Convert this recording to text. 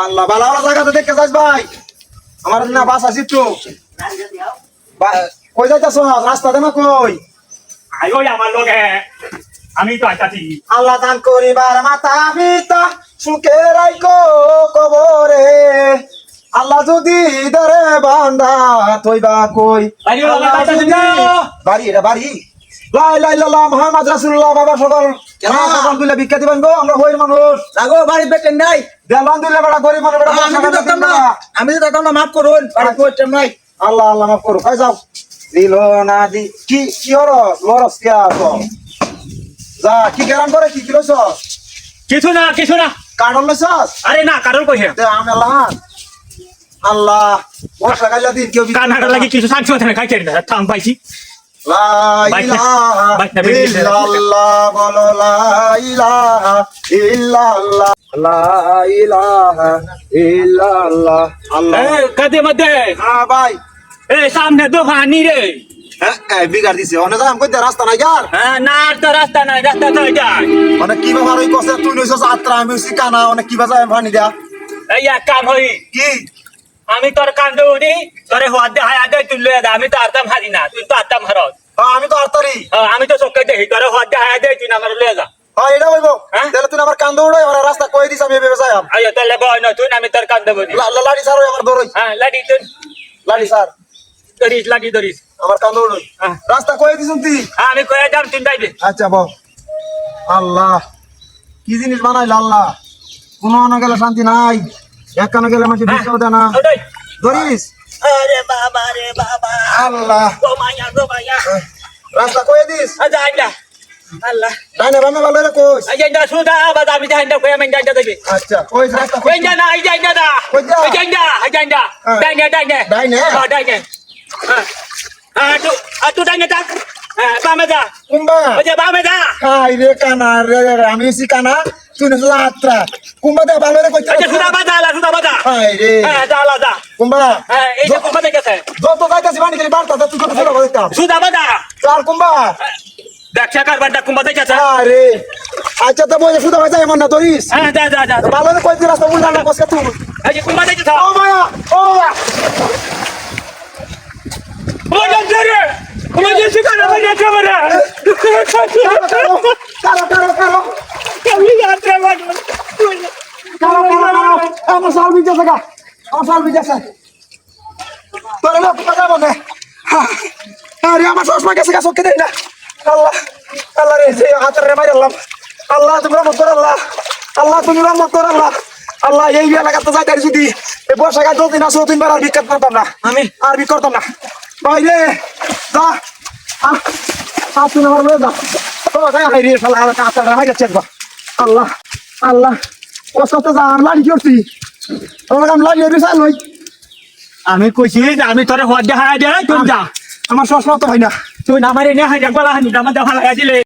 আল্লাহ ভালো ভালো জায়গাতে দেখতে যাস ভাই। আমার না বাস আছি তো। কই যাইতাছ? রাস্তা দেনা কই? আয়ো আমার লগে। আমি তো আইতাছি। আল্লাহ দান করিবার মাতা পিতা সুখে রাইকো কবরে। আল্লাহ যদি দরে বান্দা তৈবা কই। বাড়ি এটা বাড়ি। লাই লাই লাল্লাহ মোহাম্মদ রাসূলুল্লাহ বাবা সকল কেন? মা সকল দুইলা ভিক্ষা দিবেন গো আমরা হই মানুষ। রাগো বাড়ি বেটেন নাই। দেলান দিলে বেটা গরিব মানুষ বেটা আমি তো পয়সা দেখতাম না। দিন না। আমি তো দেখতাম না মাফ করুন বাড়ি বেটেন নাই। আল্লাহ আল্লাহ মাফ করো কাই যাও। দিল না দি কি কি হলো? লরস কে আসো যা কি গেরান করে কি কি লইছস কিছু না কিছু না। লইছস আরে না আমি লাহান আল্লাহ বর্ষা গাইলা দিন কেউ কানাডা লাগি কিছু সাংস না খাইছে না। থাম পাইছি কাদে মধ্যে হ্যাঁ ভাই। এ সামনে দোকানি রে। হ্যাঁ হ্যাঁ, বিগার দিছে। অনেক যাম কইতে রাস্তা নাই যার? হ্যাঁ না আর তো রাস্তা নাই রাস্তা তো যায় অনেক কি ব্যাপার ওই কসে তুই নইছস আত্রা আমি হইছি অনেক কি বাজায় ভানি দেয়া? এই এক কাম হই। কি? আমি তোর কান্দে উনি তোরে দে হায়া দে তুই লয়ে দে আমি তো আরতাম হারি না তুই তো আরতাম হারত হ্যাঁ, আমি তো আরতারি হ্যাঁ, আমি তো চোখে দেখি তোরে দে হায়া দে তুই না আমার লয়ে যা। হ্যাঁ এটা হইব হ্যাঁ? তাহলে তুই আমার কান্দ উড়াই আমার রাস্তা কই দিছ আমি আইয়া তাহলে বয় না তুই আমি তোর কান্দে বলি। লাড়ি স্যার আমার দৌড়ই হ্যাঁ লাডি তুই। লাড়ি স্যার ধরিস লাডি ধরিস। আমার কান্দ উড়াই। রাস্তা কই দিছুন তুই। হ্যাঁ, আমি কয়ে যাম তুই যাইবি। আচ্ছা বল। আল্লাহ কি জিনিস বানাইল আল্লাহ? কোনো গেলে শান্তি নাই এক কানে গেলে মানুষ ভিক্ষাও দেয় না। ধরিস আরে বাবা রে বাবা। আল্লাহ। গো মায়া গো মায়া। রাস্তা কই দিস। আজা আইডা। আল্লাহ। ডাইনে বামে ভালো রে কইস। আইডা সুদা বাদ আমি যাইডা কই আমি যাইডা দেবি। আচ্ছা কইস রাস্তা কই আইডা না আইডা দা কই যা? আইডা আইডা হ্যাঁ। ডাইনে ডাইনে। ডাইনে? হ্যাঁ ডাইনে। হ্যাঁ। হ্যাঁ তুই তুই ডাইনে যা। হ্যাঁ বামে যা। কুম্বা। যে বামে যা। হাই রে কানা রে আমি হইছি কানা তুই আত্রা কুম্বা দে ভালো রে কইতে আচ্ছা সুদা আলা সুদা বাজা হাই রে। হ্যাঁ যা আলা যা। কুম্বা। হ্যাঁ এই যে কোথা থেকে গেছে যত যাইতাছি বানি খালি বার্তা তুই কত ছোট কইতাম সুদা বাজা চাল কুম্বা। দেখছে কারবারটা কুম্বা থেকে গেছে আরে আচ্ছা তো বই শুধু বাজাই মন না ধরিস? হ্যাঁ যা যা যা ভালো রে কইতে রাস্তা উল্টা না কসকে তুই। এই যে কুম্বা থেকে ও মায়া ও মায়া। ওই যে রে। ওই যে শিকারা বাজা খাবারে কারও কারও কারও। আমি যাত্রা বাজা কারও কারও কারও। আমার সাল বিজা জায়গা আমার তোর আরে আমার ওকে না আল্লাহ আল্লাহ রে যে হাতের রে মাইরালাম আল্লাহ তুমি রহমত কর আল্লাহ আল্লাহ তুমি রহমত কর আল্লাহ আল্লাহ এই এলাকাতে যাইতে যদি এই বর্ষাকাল যদি না সো তিনবার আর বিক্ষাত করতাম না আমি আর করতাম ভাই রে যা আমার বলে আল্লাহ আল্লাহ কষ্ট যা আর লাড়ি করছি হয়ে আমি কইছি যে আমি তোরে হওয়া দেখা দে তুই যা। আমার সসমা তো হয় না। তুই না মারি নে হানি দামা দেখা দিলে।